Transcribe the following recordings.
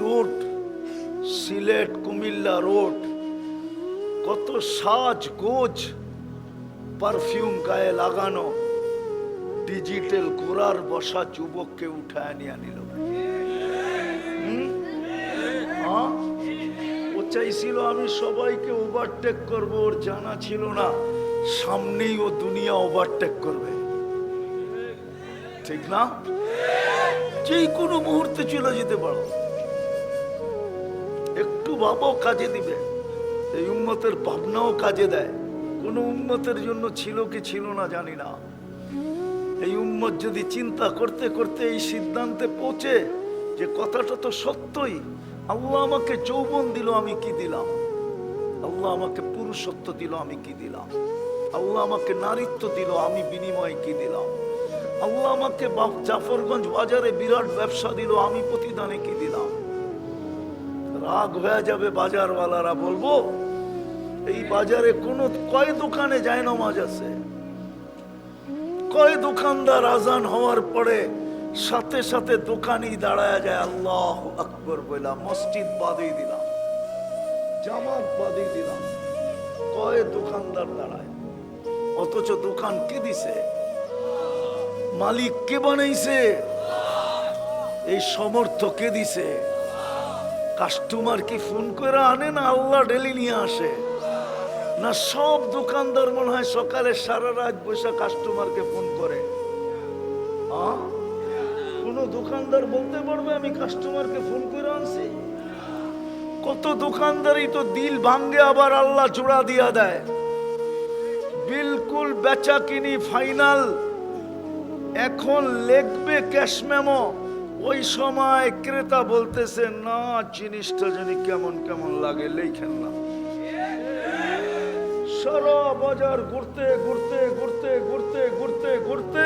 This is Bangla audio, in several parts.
রোড, সিলেট, কুমিল্লা রোড, কত সাজ গোজ পারফিউম গায়ে লাগানো, ডিজিটাল ঘোড়ার বসা যুবককে উঠায় নিয়ে নিল? হ্যাঁ? ও চাইছিল আমি সবাইকে ওভারটেক করব, ওর জানা ছিল না। সামনেই ও দুনিয়া ওভারটেক করবে। ঠিক না? যে কোনো মুহূর্তে চলে যেতে পারো। ভাবও কাজে দিবে। এই উন্মতের ভাবনাও কাজে দেয়। কোন উন্মতের জন্য ছিল কি ছিল না জানি না। এই উম্মত যদি চিন্তা করতে করতে এই সিদ্ধান্তে পৌঁছে যে কথাটা তো সত্যই, আল্লাহ আমাকে যৌবন দিল, আমি কি দিলাম? আল্লাহ আমাকে পুরুষত্ব দিল, আমি কি দিলাম? আল্লাহ আমাকে নারীত্ব দিল, আমি বিনিময়ে কি দিলাম? আল্লাহ আমাকে জাফরগঞ্জ বাজারে বিরাট ব্যবসা দিল, আমি প্রতিদানে কি দিলাম? রাগ হয়ে যাবে বাজারওয়ালারা বলব। এই বাজারে কোনো কয় দোকানে যায় নামাজ আছে? কয় দোকানদার আজান হওয়ার পরে সাথে সাথে দোকানই দাঁড়ায় যায়, আল্লাহ আকবর বললাম মসজিদ বাদই দিলাম, জামাত বাদই দিলাম, কয় দোকানদার দাঁড়ায়? অথচ দোকান কে দিছে? মালিক কে বানাইছে? এই সমর্থ কে দিছে? কাস্টমার কি ফোন করে আনে না আল্লাহ ডেলি নিয়ে আসে। না, সব দোকানদার মনে হয় সকালে সারা রাত বসে কাস্টমারকে ফোন করে? কোনো দোকানদার বলতে পারবে আমি কাস্টমারকে ফোন করে আনছি? কত দোকানদারই তো দিল ভাঙ্গে আবার আল্লাহ জোড়া দিয়া দেয়। বিলকুল বেচা কিনি ফাইনাল। এখন লিখবে ক্যাশ মেমো। ওই সময় ক্রেতা বলতেছে, না, জিনিসটা জানি কেমন কেমন লাগে, লেখেন না। সারা বাজার ঘুরতে ঘুরতে ঘুরতে ঘুরতে ঘুরতে ঘুরতে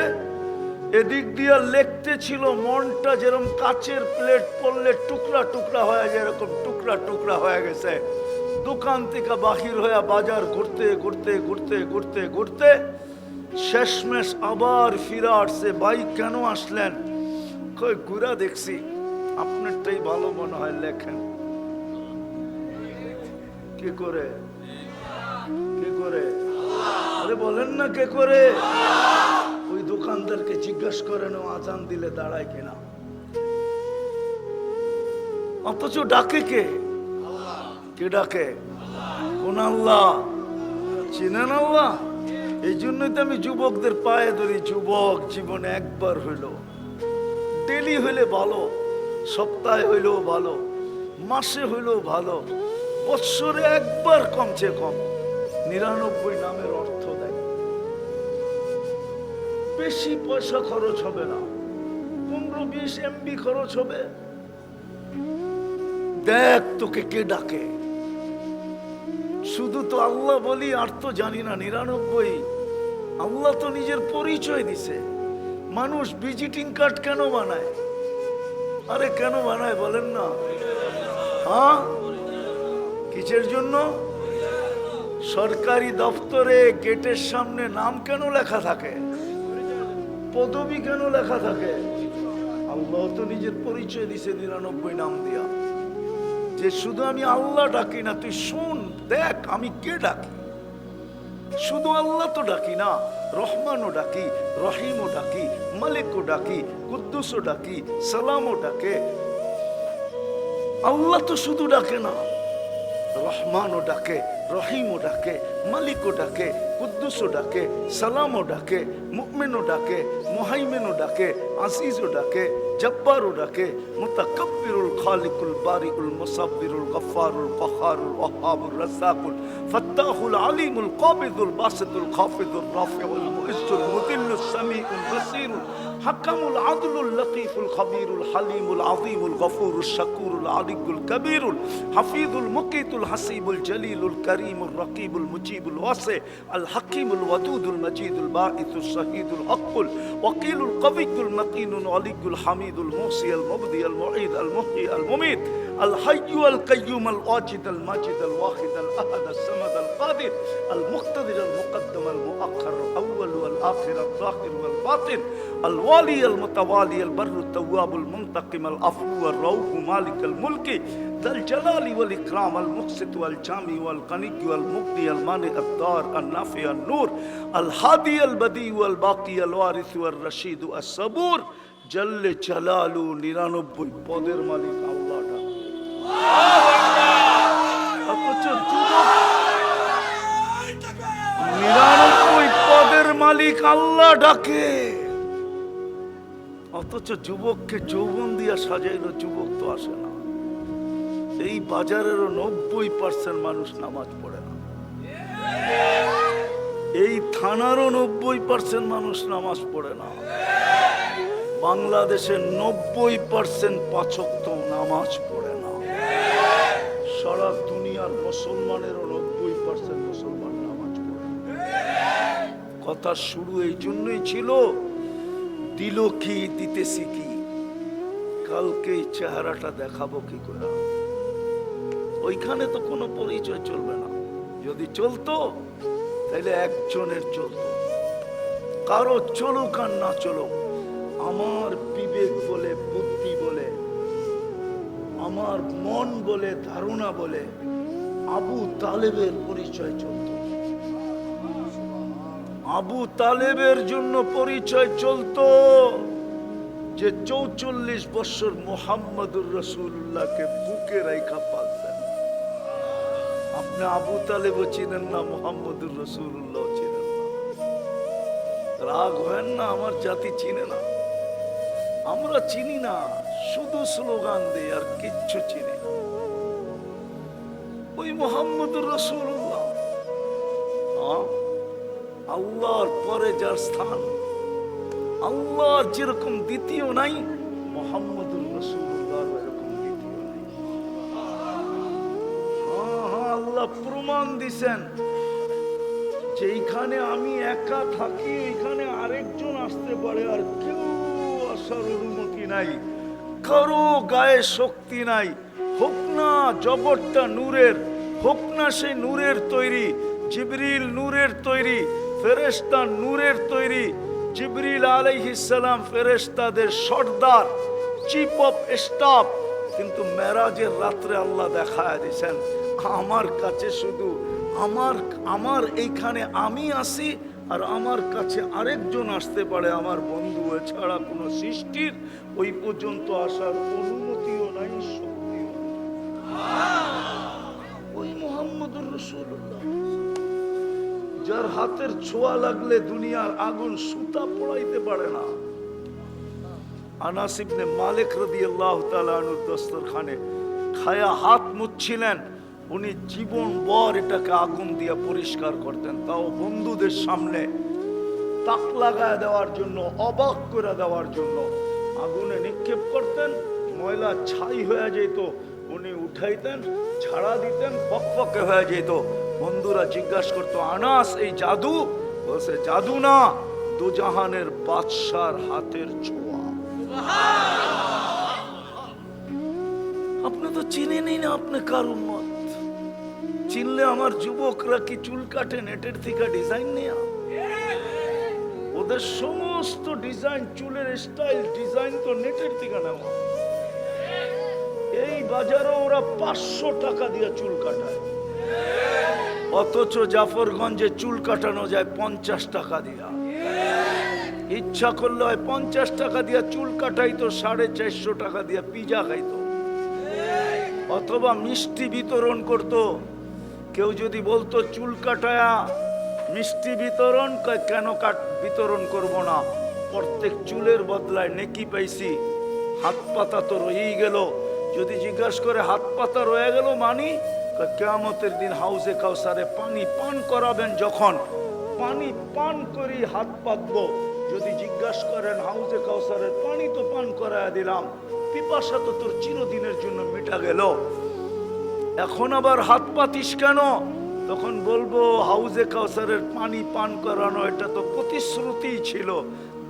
এদিক দিয়ে লেখতে ছিল, মনটা যেরকম কাচের প্লেট পড়লে টুকরা টুকরা হয়ে যায়, এরকম টুকরা টুকরা হয়ে গেছে। দোকান থেকে বাহির হয়ে বাজার ঘুরতে ঘুরতে ঘুরতে ঘুরতে ঘুরতে শেষমেশ আবার ফিরে আসছে। বাইক কেন আসলেন? কই ঘুরা দেখছি। আপনারটাই ভালো মনে হয় লেখেন। কি করে? কে করে? আরে বলেন না কে করে? ওই দোকানদারকে জিজ্ঞাসা করেন, ও আজান দিলে দাঁড়ায় কিনা। অথচ ডাকে কে? কে ডাকে? কোন আল্লাহ? চিনেন আল্লাহ? এই জন্যই তো আমি যুবকদের পায়ে ধরি। যুবক জীবনে একবার হইল। ডেলি হইলে ভালো, সপ্তাহে হইলেও ভালো, মাসে হইলেও ভালো, বৎসরে একবার কমছে কম। নিরানব্বই নামের অর্থ দেয়। বেশি পয়সা খরচ হবে না। পনেরো বিশ এমবি খরচ হবে। দেখ তোকে কে ডাকে। শুধু তো আল্লাহ বলি, আর তো জানি না, নিরানব্বই। আল্লাহ তো নিজের পরিচয় দিছে। মানুষ ভিজিটিং কার্ড কেন বানায়? আরে কেন বানায় বলেন না। হ্যাঁ? কিসের জন্য? সরকারি দপ্তরে গেটের সামনে নাম কেন লেখা থাকে? পদবি কেন লেখা থাকে? আল্লাহ তো নিজের পরিচয় দিছে নিরানব্বই নাম দিয়া। যে শুধু আমি আল্লাহ ডাকি না, তুই শুন, দেখ আমি কে ডাকি। শুধু আল্লাহ তো ডাকি না, রহমানও ডাকি, রহিমও ডাকি মালিকও ডাকি, কুদ্দুসও ডাকি, সালামও ডাকে। আল্লাহ তো শুধু ডাকে না, রহমানও ডাকে, রহিমও ডাকে, মালিকও ডাকে, কুদ্দুসও ডাকে, সালামও ডাকে মুকমেনও ডাকে, মোহাইমেনও ডাকে আসিজও ডাকে জব্বারও ডাকে মুতাকাব্বিরুল খালিকুল বারিকুল মুসাব্বিরুল গফফারুল কহারুল ওয়াহাবুর রাজ্জাকুল ফাত্তাহুল আলিমুল কাবিদুল বাসিতুল খাফিদুল রাফিউল মুইজ্জুল মুদিল্লুস সামিউল বাসিরুল হাকামুল আদলুল লতিফুল খবীরুল হালিমুল আযীমুল গফুরুল শাকুরুল আলিকুল কবীরুল হাফিজুল মুকিতুল হাসিবুল জলিলুল করিমুল রকিবুল মুজিবুল ওয়াসি আল হাকিমুল ওয়াদুদুল মজিদুল বাঈসুল শহীদুল হকুল ওয়াকিলুল কবিয়ুল মতিনুল আলিকুল হামিদুল الحميد الموصي المبدي المعيد المحيي المميت الحي القيوم الواجد الماجد الواحد الأحد الصمد القادر المقتدر المقدم المؤخر الأول والآخر الظاهر والباطن الوالي المتوالي البر التواب المنتقم العفو الروف مالك الملك ذا الجلال والإكرام المقسط والجامي والغني والمغني المانع الدار النافع النور الحادي البدي والباقي الوارث والرشيد الصبور জল্লে চালালু নিরানব্বই পদের মালিক আল্লাহটা নিরানব্বই পদের মালিক আল্লাহ ডাকে। অথচ যুবককে যৌবন দিয়া সাজাইলো, যুবক তো আসে না। এই বাজারেরও নব্বই পার্সেন্ট মানুষ নামাজ পড়ে না। এই থানারও নব্বই পার্সেন্ট মানুষ নামাজ পড়ে না। বাংলাদেশের নব্বই পার্সেন্ট পাচক নামাজ পড়ে না। সারা দুনিয়ার মুসলমানেরও নব্বই পার্সেন্ট মুসলমান নামাজ পড়ে কথা শুরু এই জন্যই ছিল, দিল কি, দিতেছি কি? কালকে চেহারাটা দেখাবো কি করে? ওইখানে তো কোনো পরিচয় চলবে না। যদি চলতো তাহলে একজনের চলতো। কারও চলুক আর না চলুক আমার বিবেক বলে, বুদ্ধি বলে, আমার মন বলে, ধারণা বলে, আবু তালেবের পরিচয় চলত। আবু তালেবের জন্য পরিচয় চলতো যে চৌচল্লিশ বছর মোহাম্মদুর রসুল্লাহকে বুকে রেখা পালতেন। আপনি আবু তালেবও চিনেন না, মোহাম্মদুর রসুল্লাহ চিনেন না। রাগ হয় না, আমার জাতি চিনে না। আমরা চিনি না, শুধু স্লোগান দেই আর কিচ্ছু চিনি ওই মোহাম্মদুর রসুল্লাহ আল্লাহর পরে যার স্থান, আল্লাহর যেরকম দ্বিতীয় নাই, মোহাম্মদুর রসুল্লাহর এরকম দ্বিতীয় নাই। আল্লাহ প্রমাণ দিছেন। যেইখানে আমি একা থাকি এখানে আরেকজন আসতে পারে আর কেউ আসার অনুমতি নাই, কারও গায়ে শক্তি নাই। হোক না জগৎটা নূরের, হোক না সে নূরের তৈরি, জিবরিল নূরের তৈরি, ফেরেশতা নূরের তৈরি, জিবরিল আলাইহিসসালাম ফেরেশতাদের সর্দার চিফ অফ স্টাফ কিন্তু মেরাজের রাত্রে আল্লাহ দেখায় দিয়েছেন, আমার কাছে শুধু, আমার আমার এইখানে আমি আসি আর আমার কাছে আরেকজন আসতে পারে আমার বন্ধু, এছাড়া কোনো সৃষ্টির ওই পর্যন্ত আসার অনুমতিও নাই, শক্তিও ওই মোহাম্মদুর রসুল্লাহ যার হাতের ছোঁয়া লাগলে দুনিয়ার আগুন সুতা পড়াইতে পারে না। আনাস ইবনে মালিক রাদিয়াল্লাহু তাআলা আনহুর দস্তরখানে খায়া হাত মুছছিলেন। উনি জীবন বর এটাকে আগুন দিয়ে পরিষ্কার করতেন। তাও বন্ধুদের সামনে তাক লাগায় দেওয়ার জন্য অবাক করে দেওয়ার জন্য। আগুনে নিক্ষেপ করতেন ময়লা ছাই হয়ে যেত উনি উঠাইতেন ছাড়া দিতেন পকপকে হয়ে যেত। বন্ধুরা জিজ্ঞাসা করতো আনাস এই জাদু? বলছে জাদু না দুজাহানের বাদশার হাতের ছোঁয়া। আপনি তো চিনেনই না আপনি কার উম্মত। চিনলে আমার যুবকরা কি চুল কাটে নেটের থেকে ডিজাইন নেয়া? ওদের সমস্ত ডিজাইন, চুলের স্টাইল ডিজাইন তো নেটের থেকে নেওয়া। এই বাজারে ওরা পাঁচশো টাকা দিয়ে চুল কাটায়। অথচ জাফরগঞ্জে চুল কাটানো যায় পঞ্চাশ টাকা দিয়া। ইচ্ছা করলে হয় পঞ্চাশ টাকা দিয়া চুল কাটাইতো, সাড়ে চারশো টাকা দিয়া পিজা খাইতো। অথবা মিষ্টি বিতরণ করতো। কেউ যদি বলতো, চুল কাটায়া মিষ্টি বিতরণ কেন কাট, বিতরণ করব না? প্রত্যেক চুলের বদলায় নেকি পাইছি। হাত পাতা তো রয়েই গেল। যদি জিজ্ঞাসা করে, হাত পাতা রয়ে গেল মানি? কয়, কেয়ামতের দিন হাউসে কাউসারে পানি পান করাবেন যখন। পানি পান করি হাত পাতবো। যদি জিজ্ঞাসা করেন হাউসে কাউসারের পানি তো পান করায় দিলাম। পিপাসা তো তোর চিরদিনের জন্য মিটা গেল। এখন আবার হাত পাতিস কেন? তখন বলব, হাউজে কাউসারের পানি পান করানো এটা তো প্রতিশ্রুতি ছিল।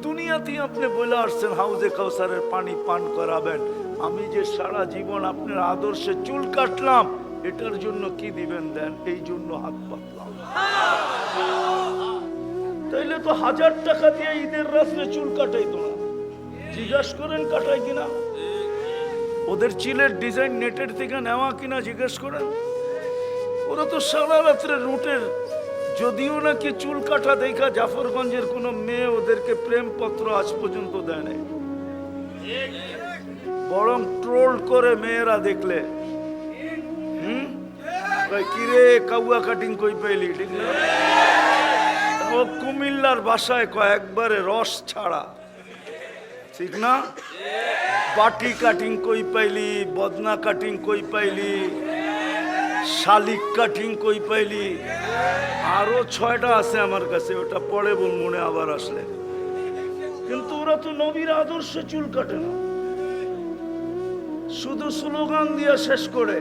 দুনিয়াতেই আপনি বলে আসছেন, হাউজে কাউসারের পানি পান করাবেন। আমি যে সারা জীবন আপনার আদর্শে চুল কাটলাম, এটার জন্য কি দিবেন দেন? এই জন্য হাত পাতলাম। তাইলে তো হাজার টাকা দিয়ে ঈদের রাত্রে চুল কাটাইতো না। জিজ্ঞাস করেন, কাটাই কিনা? ওদের চিলের ডিজাইন নেটের থেকে নেওয়া কিনা জিজ্ঞেস করেন। ওরা তো সারা রাত্রে রুটের, যদিও নাকি চুল কাটা দেখা জাফরগঞ্জের কোনো মেয়ে ওদেরকে প্রেমপত্র আজ পর্যন্ত দেয় বরং ট্রোল করে মেয়েরা দেখলে। হুম? কিরে, কাউয়া কাটিং কই পাইলি? ঠিক না? ও কুমিল্লার বাসায় কয়েকবারে রস ছাড়া। ঠিক না বাটি কাটিং কই পাইলি বদনা কাটিং কই পাইলি শালিক কাটিং কই পাইলি আরও ছয়টা আছে আমার কাছে ওটা পরে বল মনে আবার আসলে কিন্তু ওরা তো নবীর আদর্শে চুল কাটে না শুধু স্লোগান দিয়া শেষ করে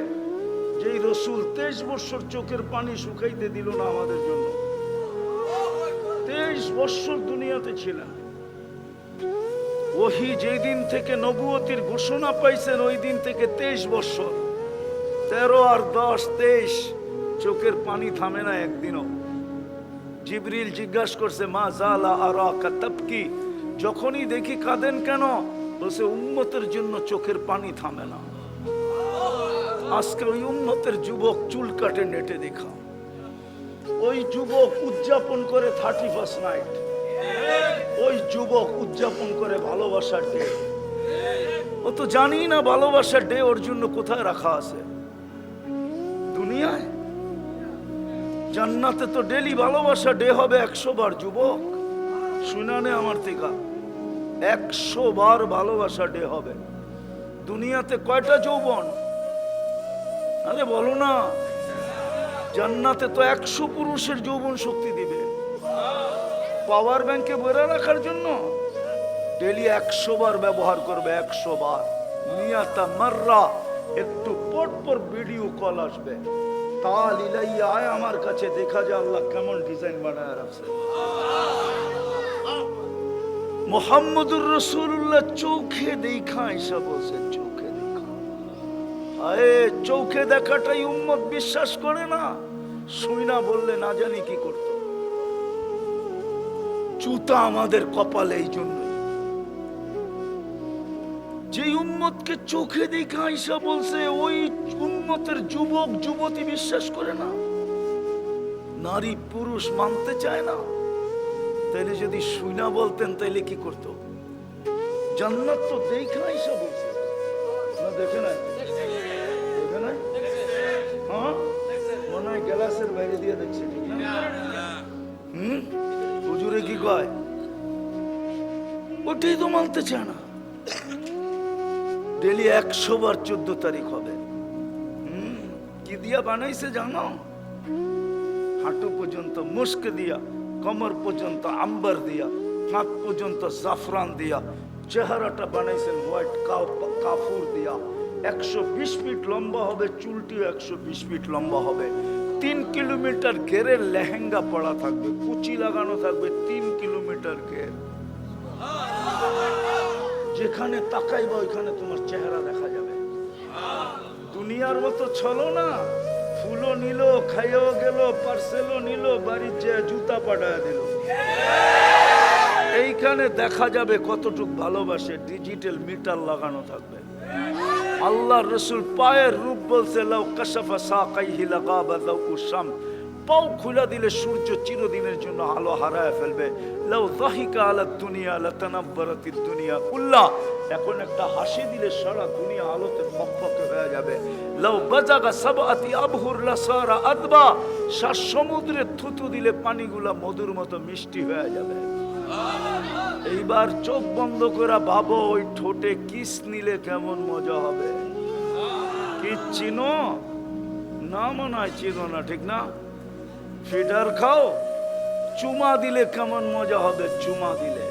যেই রসুল তেইশ বছর চোখের পানি শুকাইতে দিল না আমাদের জন্য তেইশ বছর দুনিয়াতে ছিলেন ওহি যেই দিন থেকে নবুয়তির ঘোষণা পাইছেন ওই দিন থেকে তেইশ বছর তেরো আর দশ, তেইশ, চোখের পানি থামে না একদিনও। জিবরিল জিজ্ঞাসা করছে, মা জালা আর কি যখনই দেখি কাঁদেন কেন? বলছে উন্মতের জন্য চোখের পানি থামে না। আজকে ওই উন্মতের যুবক চুল কাটে নেটে দেখা। ওই যুবক উদযাপন করে থার্টি ফার্স্ট নাইট। ওই যুবক উদযাপন করে ভালোবাসার ডে ও তো জানি না ভালোবাসার ডে ওর জন্য কোথায় রাখা আছে। দুনিয়ায়? জান্নাতে তো ডেলি ভালোবাসা ডে হবে একশো বার যুবক শুনানে আমার থেকে একশো বার ভালোবাসা ডে হবে। দুনিয়াতে কয়টা যৌবন? আরে বলো না, জান্নাতে তো একশো পুরুষের যৌবন শক্তি দিবে। পাওয়ার ব্যাংকে ভরে রাখার জন্য ডেলি একশো বার ব্যবহার করবে, একশো বার। নিয়াতা মাররা, একটু পর পর ভিডিও কল আসবে। তাল ইলাইয়া, আয় আমার কাছে, দেখা যায় আল্লাহ কেমন ডিজাইন বানায় রাখছে মোহাম্মদুর রসুল্লাহ চোখে দেখা এসব বলছে, চোখে দেখা। আরে, চোখে দেখাটাই উম্মত বিশ্বাস করে না। শুই না বললে না জানি কি করতো। জুতা আমাদের কপালে এই জন্য যে উম্মতকে চোখে দেখা আইসা বলছে, ওই উম্মতের যুবক, যুবতী বিশ্বাস করে না। নারী পুরুষ মানতে চায় না। তাইলে যদি শুনা বলতেন, তাইলে কি করতো? জান্নাত তো দেখা আইসা বলছে। না, দেখে নাই? দেখে নাই? হ্যাঁ? মনে হয় গ্যালাসের বাইরে দিয়ে দেখছে। হুম? কয় ওটাই তো মানতে চায় না। ডেলি একশো বার চোদ্দ তারিখ হবে। হুম, কি দিয়া বানাইছে জানো? হাঁটু পর্যন্ত মুস্ক দিয়া কমর পর্যন্ত আম্বার দিয়া হাত পর্যন্ত জাফরান দিয়া চেহারাটা বানাইছেন হোয়াইট কাফুর দিয়া। একশো বিশ ফিট লম্বা হবে চুলটিও একশো বিশ ফিট লম্বা হবে। তিন কিলোমিটার ঘেরের লেহেঙ্গা পড়া থাকবে, কুচি লাগানো থাকবে তিন কিলোমিটার ঘের। যেখানে তাকাইবা ওইখানে তোমার চেহারা দেখা যাবে। দুনিয়ার মতো ছলো না, ফুলও নিল খাইও গেল, পার্সেলও নিল, বাড়ির যে জুতা পাঠায় দিল। এইখানে দেখা যাবে কতটুক ভালোবাসে ডিজিটাল মিটার লাগানো থাকবে। আল্লাহ রসুল পায়ের রূপ বলছে, লাউ কাশাফা সাকাইহি লাগাবা লাউ শাম পাও খুলে দিলে সূর্য চিরদিনের জন্য আলো হারায় ফেলবে। লাউ দাহিকা আলা দুনিয়া লাতানাব্বারাতি দুনিয়া কুল্লা। এখন একটা হাসি দিলে সারা দুনিয়া আলোতে ফকফকে হয়ে যাবে। লাউ বাজাগা সাবাতি আবহুর লাসারা আদবা। সাত সমুদ্রে থুতু দিলে পানিগুলা মধুর মতো মিষ্টি হয়ে যাবে। এইবার চোখ বন্ধ করে ভাবো, ওই ঠোঁটে কিস নিলে কেমন মজা হবে? কি চিনো না মনে হয় চিনো না, ঠিক না? ফিডার খাও, চুমা দিলে কেমন মজা হবে, চুমা দিলে।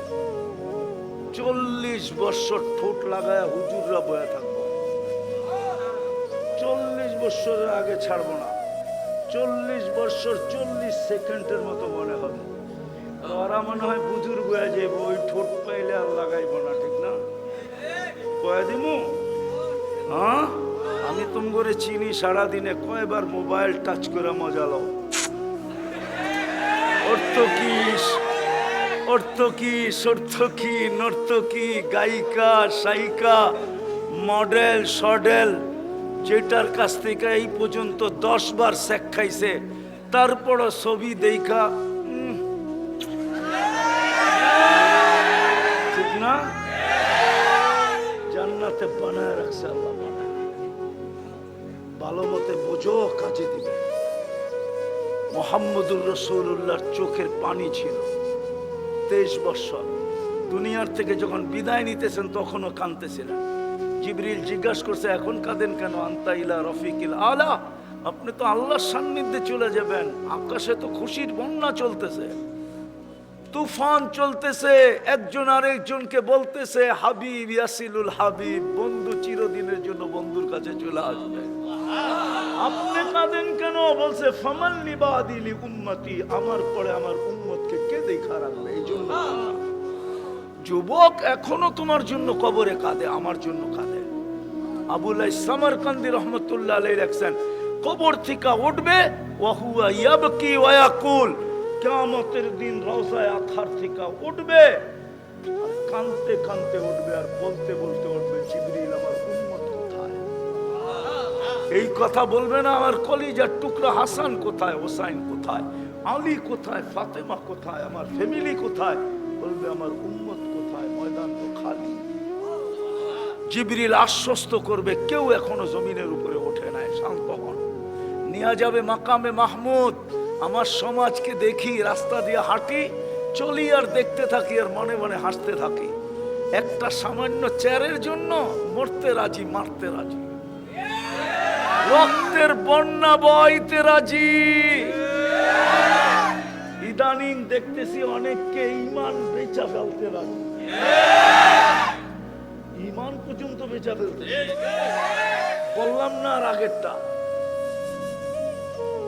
চল্লিশ বছর ঠোঁট লাগায় হুজুররা বয়ে থাকব। চল্লিশ বছরের আগে ছাড়বো না। চল্লিশ বছর চল্লিশ সেকেন্ডের মতো মনে হবে। ওরা মনে হয় বুজুর্গ হয়ে যাব ওই ঠোঁট পাইলে আর লাগাইবো না, ঠিক না? কয়ে দিমু? হ্যাঁ? আমি তুম করে চিনি সারাদিনে, কয়বার মোবাইল টাচ করে মজা লও। অর্থকিস অর্থকিস অর্থকি নর্তকী গায়িকা সায়িকা মডেল, সডেল, যেটার কাছ থেকে এই পর্যন্ত দশ বার শেখ খাইছে, তারপরও ছবি দেখা ভালো মতে বোঝো, কাজে দিবে। মোহাম্মদুর রসুল্লাহর চোখের পানি ছিল। তেইশ বৎসর, দুনিয়ার থেকে যখন বিদায় নিতেছেন, তখনও কাঁদতেছিলেন জিবরিল জিজ্ঞাসা করছে, এখন কাঁদেন কেন? আন্তাইলা রফিকিল আলা? আপনি তো আল্লাহর সান্নিধ্যে চলে যাবেন। আকাশে তো খুশির বন্যা চলতেছে। তুফান চলতেছে। একজন আরেকজনকে বলতেছে, হাবিব ইয়াসিলুল হাবিব, বন্ধু চিরদিনের জন্য বন্ধুর কাছে চলে আসবে। আপনি কাঁদেন কেন? বলছে ফামাল নিবাদিলি উম্মতি। আমার পরে আমার উম্মতকে কে দেখা রাখবে? এই জন্য। যুবক এখনও তোমার জন্য কবরে কাঁদে, আমার জন্য কাঁদে। আবুল সামার কান্দি রহমতুল্লাহ আলাই রাখছেন কবর থেকে উঠবে, ওয়াহুয়া ইয়াবকি ওয়াকুল কিয়ামতের দিন রওজায় আথার থেকে উঠবে, আর কানতে কানতে উঠবে, আর বলতে বলতে উঠবে। এই কথা বলবে না, আমার কলিজার টুকরা হাসান কোথায় হোসাইন কোথায়, আলী কোথায়, ফাতেমা কোথায়, আমার ফ্যামিলি কোথায়, বলবে আমার উম্মত কোথায়, ময়দান তো খালি। জিবরিল আশ্বস্ত করবে, কেউ এখনও জমিনের উপরে ওঠে নাই, শান্ত হন। নিয়ে যাবে মাকামে মাহমুদ, আমার সমাজকে দেখি, রাস্তা দিয়ে হাঁটি, চলি আর দেখতে থাকি, আর মনে মনে হাসতে থাকি। একটা সামান্য চেয়ারের জন্য মরতে রাজি, মারতে রাজি। রক্তের বন্যা বইতে রাজি। ইদানিং দেখতেছি অনেককে ইমান বেচা ফেলতে রাজি। ইমান পর্যন্ত বেচা ফেলতে বললাম না আর আগেরটা।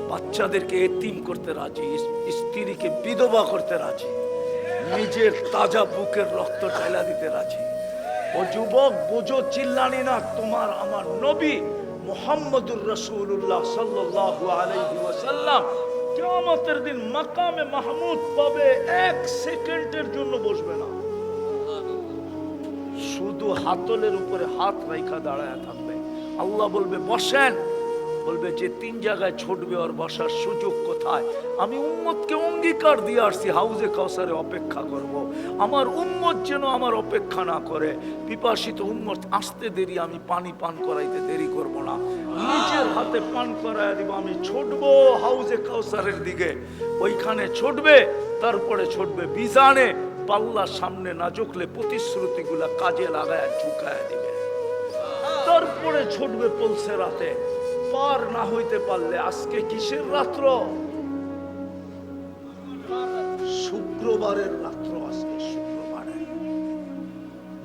বাচ্চাদেরকে এতিম করতে রাজি, স্ত্রীকে বিধবা করতে রাজি, নিজের তাজা বুকের রক্ত ঢাইলা দিতে রাজি। ও যুবক, বোঝো চিল্লানি না, তোমার আমার নবী মোহাম্মদুর রসুল্লাহ সাল্লাল্লাহু আলাইহি কিয়ামতের দিন মাকামে মাহমুদ পাবে এক সেকেন্ডের জন্য বসবে না। শুধু হাতলের উপরে হাত রাইখা দাঁড়ায় থাকবে। আল্লাহ বলবে, বসেন। বলবে যে তিন জায়গায় ছুটবে ওর বসার সুযোগ কোথায়? আমি উম্মতকে অঙ্গীকার দিয়ে আসছি, হাউজে কাউসারে অপেক্ষা করব। আমার উম্মত যেন আমার অপেক্ষা না করে। পিপাসিত উম্মত, আসতে দেরি, আমি পানি পান করাইতে দেরি করব না। নিজের হাতে পান করাই দিব, আমি ছুটবো হাউজে কাউসারের দিকে। ওইখানে ছুটবে, তারপরে ছুটবে বিজানে পাল্লার সামনে না ঝুঁকলে প্রতিশ্রুতিগুলা কাজে লাগায় ঝুঁকায় দিবে। তারপরে ছুটবে পলসে রাতে। পার না হইতে পারলে আজকে কিসের রাত্র? শুক্রবারের রাত্র আজকে শুক্রবারে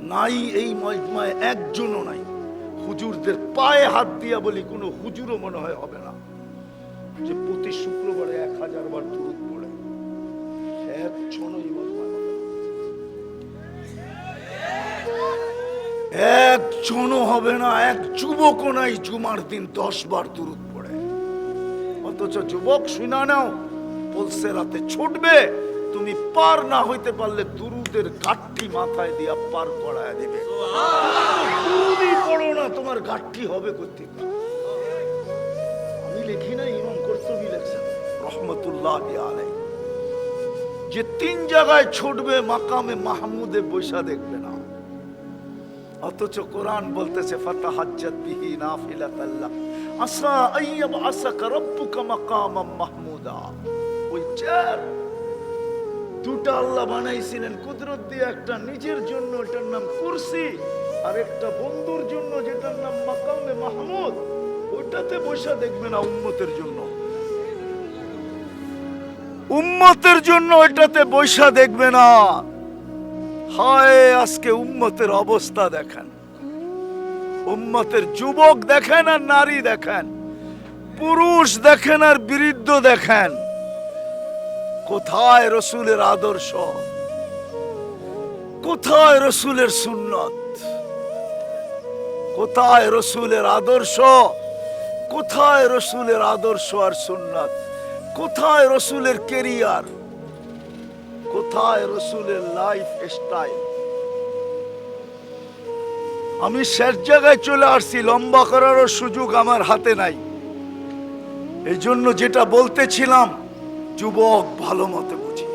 নাই এই মজমায় একজনও নাই। হুজুরদের পায়ে হাত দিয়া বলি কোনো হুজুরও মনে হয় হবে না। যে প্রতি শুক্রবারে এক হাজার বার দূরত পড়ে। একজনই একজনও হবে না, এক যুবকও নাই, জুমার দিন দশ বার দূরত পড়ে। অথচ যুবক শুনা নাও, বলছে, রাতে ছুটবে, তুমি পার না হইতে পারলে দুরুদের গাঠটি মাথায় দিয়া পার করায় দেবে। পড়ো না, তোমার গাঠটি হবে করতে আমি লিখি না ইমাম কর্তবী লেখছেন, রহমতুল্লাহ যে তিন জায়গায় ছুটবে, মাকামে মাহমুদে বৈশা দেখবে না। অথচ কোরআন বলতেছে রাব্বুকা মাকামাম মাহমুদা। দুটা আল্লাহ বানাইছিলেন, কুদরত দিয়ে একটা নিজের জন্য এটার নাম কুরসি, আর একটা বন্ধুর জন্য, যেটার নাম মাকামে মাহমুদ। ওইটাতে বসে দেখবে না উম্মতের জন্য। উম্মতের জন্য ওইটাতে বৈশা দেখবে না। হায়, আজকে উম্মতের অবস্থা দেখেন। উম্মতের যুবক দেখেন আর নারী দেখেন। পুরুষ দেখেন আর বৃদ্ধ দেখেন। কোথায় রসুলের আদর্শ? কোথায় রসুলের সুন্নত? কোথায় রসুলের আদর্শ? কোথায় রসুলের আদর্শ আর সুন্নাত? কোথায় রসুলের কেরিয়ার? কোথায় রসুলের লাইফ স্টাইল আমি শেষ জায়গায় চলে আসছি, লম্বা করারও সুযোগ আমার হাতে নাই। এই জন্য যেটা বলতেছিলাম, যুবক ভালো মতো বুঝি।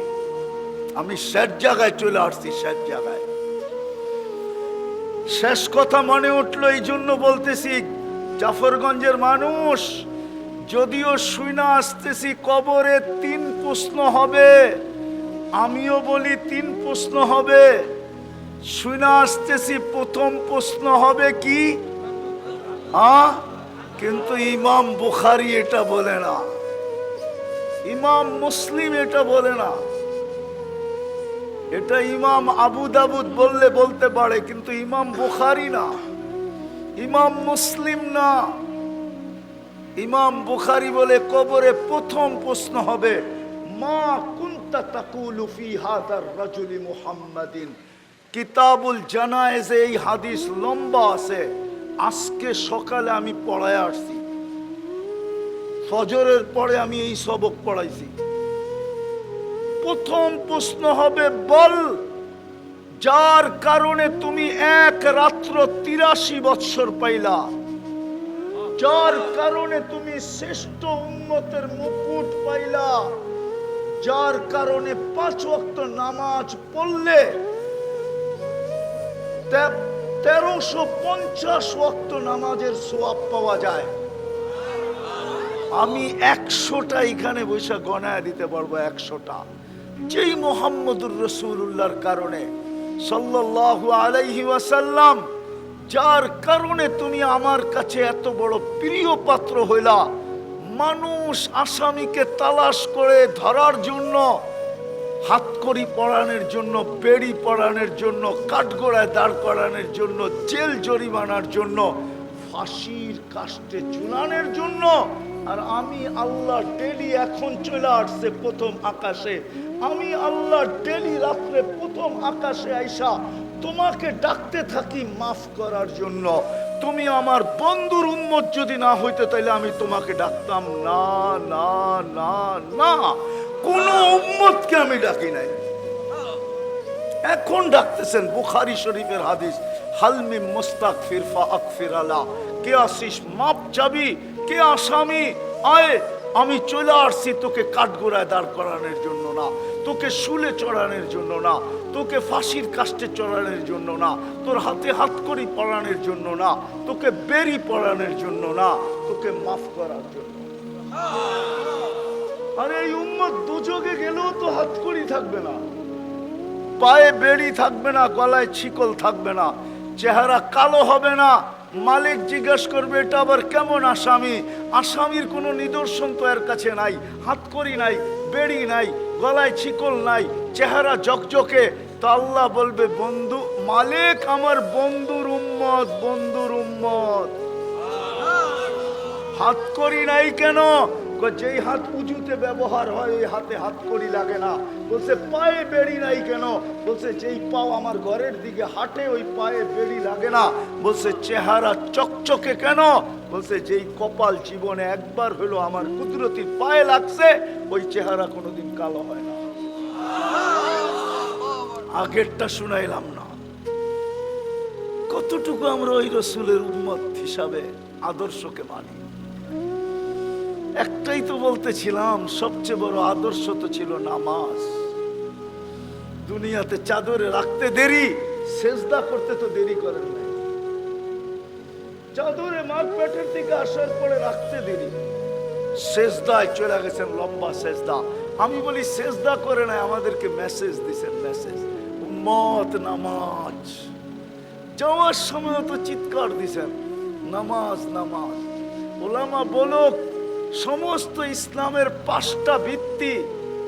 আমি শেষ জায়গায় চলে আসছি, শেষ জায়গায়। শেষ কথা মনে উঠল এই জন্য বলতেছি, জাফরগঞ্জের মানুষ, যদিও শুইনা আসতেছি, কবরে তিন প্রশ্ন হবে। আমিও বলি তিন প্রশ্ন হবে। শুইনা আসতেছি প্রথম প্রশ্ন হবে কি? আ, কিন্তু ইমাম বুখারি এটা বলে না। ইমাম মুসলিম এটা বলে না। এটা ইমাম আবু দাবুদ বললে বলতে পারে, কিন্তু ইমাম বুখারি না। ইমাম মুসলিম না। ইমাম বুখারি বলে কবরে প্রথম প্রশ্ন হবে, মা তাকুলু ফি হাদার মুহাম্মাদিন। কিতাবুল এই হাদিস লম্বা আছে। আজকে সকালে আমি পড়ায় আসছি। ফজরের পরে আমি এই সবক পড়াইছি। প্রথম প্রশ্ন হবে, বল, যার কারণে তুমি এক রাত্র তিরাশি বৎসর পাইলা। যার কারণে তুমি শ্রেষ্ঠ উন্নতের মুকুট পাইলা। যার কারণে পাঁচ ওয়াক্ত নামাজ পড়লে তেরোশো পঞ্চাশ ওয়াক্ত নামাজের সোয়াব পাওয়া যায়। আমি একশোটা এখানে বৈশা গণায় দিতে পারব একশোটা। যেই মোহাম্মদুর রসুল্লাহর কারণে, সাল্লাল্লাহু আলাইহি ওয়াসাল্লাম, যার কারণে তুমি আমার কাছে এত বড় প্রিয় পাত্র হইলা মানুষ আসামিকে তালাশ করে ধরার জন্য, হাতকড়ি পড়ানোর জন্য, বেড়ি পড়ানোর জন্য, কাঠগোড়ায় দাঁড় করানোর জন্য, জেল জরিমানার জন্য, ফাঁসির কাস্টে ঝুলানোর জন্য। আর আমি আল্লাহ ডেলি এখন চলে আসছে প্রথম আকাশে। আমি আল্লাহ ডেলি রাত্রে প্রথম আকাশে আইসা তোমাকে ডাকতে থাকি মাফ করার জন্য। তুমি আমার বন্ধুর উন্মত যদি না হইতে, তাইলে আমি তোমাকে ডাকতাম না না না না। কোন উম্মতকে আমি ডাকি নাই। এখন ডাকতেছেন বুখারি শরীফের হাদিস হালমি মোস্তাক ফিরফা আকফির আলা। কে আসিস, মাপ চাবি, কে আসামি? আয়, আমি চলে আসছি, তোকে কাঠগোড়ায় দাঁড় করানোর জন্য না, তোকে শুলে চড়ানোর জন্য না। তোকে ফাঁসির কাস্টে চড়ানোর জন্য না, তোর হাতে হাত করি পড়ানোর জন্য না, তোকে বেরি পড়ানোর জন্য না, তোকে মাফ করার জন্য। আরে এই উম্মত দুযোগে গেলেও তো হাত করি থাকবে না। পায়ে বেড়ি থাকবে না, গলায় ছিকল থাকবে না, চেহারা কালো হবে না। মালিক জিজ্ঞেস করবে, এটা আবার কেমন আসামি? আসামির কোনো নিদর্শন তো এর কাছে নাই। হাতকড়ি নাই, বেড়ি নাই, গলায় ছিকল নাই, চেহারা জকজকে তো আল্লাহ বলবে, বন্ধু, মালিক আমার বন্ধুর উম্মত বন্ধুর উম্মত। হাত করি নাই কেন? যেই হাত উঁচুতে ব্যবহার হয় ওই হাতে হাত করি লাগে না। বলছে, পায়ে বেড়ি নাই কেন? বলছে, যেই পাও আমার ঘরের দিকে হাঁটে, ওই পায়ে বেড়ি লাগে না। বলছে, চেহারা চকচকে কেন? বলছে, যেই কপাল জীবনে একবার হলো আমার কুদরতির পায়ে লাগছে, ওই চেহারা কোনোদিন কালো হয় না। আগেরটা শুনাইলাম না। কতটুকু আমরা ওই রসুলের উন্মত হিসাবে আদর্শকে মানি? একটাই তো বলতেছিলাম, সবচেয়ে বড় আদর্শ তো ছিল নামাজ। দুনিয়াতে চাদরে রাখতে দেরি, সেজদা করতে তো দেরি করেন নাই। চাদরে মার পেটের দিকে আসার পরে রাখতে দেরি। সেজদায় চলে গেছেন লম্বা সেজদা। আমি বলি, সেজদা করে নাই, আমাদেরকে মেসেজ দিছেন মেসেজ উম্মত নামাজ। যাওয়ার সময় তো চিৎকার দিছেন। নামাজ নামাজ। ওলামা বলুক, সমস্ত ইসলামের পাঁচটা ভিত্তি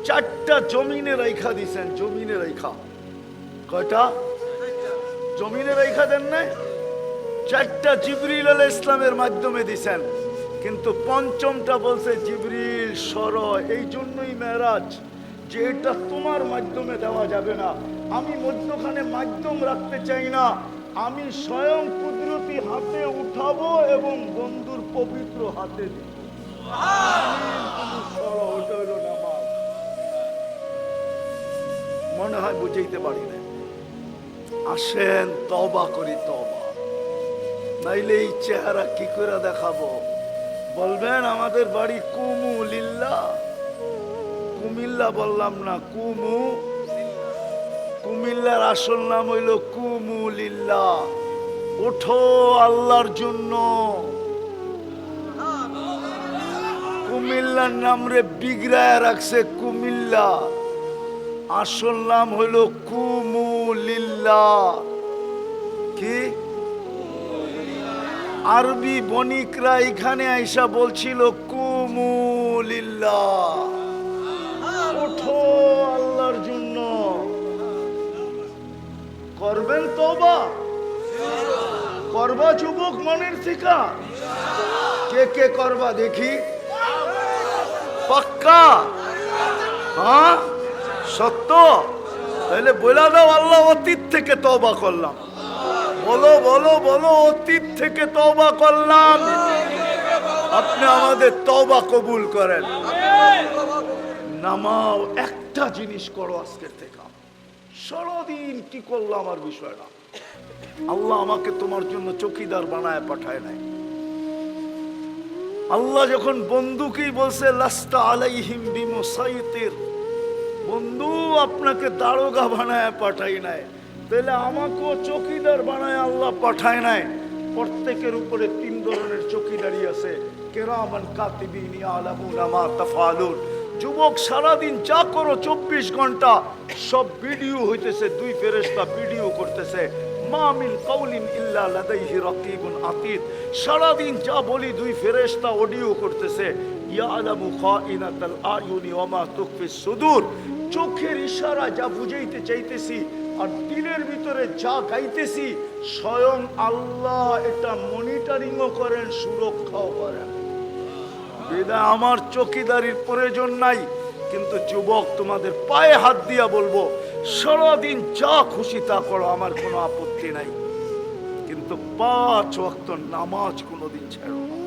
চারটা জমিনে রেখা দিছেন, জমিনে রেখা কয়টা? জমিনে রেখা দেন নাই? চারটা জিবরিল আল ইসলামের মাধ্যমে দিছেন। কিন্তু পঞ্চমটা বলছে, জিবরিল সর, এই জন্যই মেরাজ যে এটা তোমার মাধ্যমে দেওয়া যাবে না। আমি মধ্যখানে মাধ্যম রাখতে চাই না। আমি স্বয়ং কুদরতি হাতে উঠাবো এবং বন্ধুর পবিত্র হাতে। মনে হয় বুঝাইতে পারি না আসেন তবা করি তবা নাইলে এই চেহারা কি করে দেখাবো? বলবেন, আমাদের বাড়ি কুমু, লিল্লা। কুমিল্লা বললাম না, কুমু। কুমিল্লার আসল নাম হইল কুমু লিল্লা ওঠো আল্লাহর জন্য। কুমিল্লার নাম রে বিগড়ায় রাখছে কুমিল্লা। আসল নাম হইল কুমুলিল্লা কি? আরবি বণিকরা এখানে আইসা বলছিল কুমুলিল্লা ওঠো করবেন তোবা করবা যুবক মনের শিকা কে কে করবা দেখি। পাক্কা? হ্যাঁ? সত্য? তাহলে বলে দাও, আল্লাহ অতীত থেকে তবা করলাম। বলো বলো বলো, অতীত থেকে তবা করলাম। আপনি আমাদের তবা কবুল করেন। নামাও, একটা জিনিস করো আজকের থেকে। সারাদিন কি করল আমার বিষয়টা? আল্লাহ আমাকে তোমার জন্য চকিদার বানায় পাঠায় নাই। আল্লাহ যখন বন্ধুকেই বলছে, লাস্তা আলাইহিম বিমুসাইতির বন্ধু আপনাকে দারোগা বানায় পাঠাই নাই। তাহলে আমাকেও চকিদার বানায় আল্লাহ পাঠায় নাই। প্রত্যেকের উপরে তিন ধরনের চকিদারি আছে। কেরামান কাতিবিন ইয়ালামুনা মা তাফালুন। যুবক সারাদিন যা করো, চব্বিশ ঘণ্টা, সব ভিডিও হইতেছে, দুই ফেরেশতা ভিডিও করতেছে। সারাদিন যা বলি, দুই অডিও করতেছে। সুদূর। চোখের ইশারা যা বুঝাইতে চাইতেছি আর ভিতরে যা গাইতেছি, স্বয়ং আল্লাহ এটা মনিটরিংও করেন, সুরক্ষাও করেন। বিদায় আমার চকিদারির প্রয়োজন নাই, কিন্তু যুবক তোমাদের পায়ে হাত দিয়া বলব, সারাদিন যা খুশি তা করো, আমার কোনো আপত্তি নাই। কিন্তু পাঁচ ওয়াক্ত নামাজ কোনোদিন ছেড়ো না।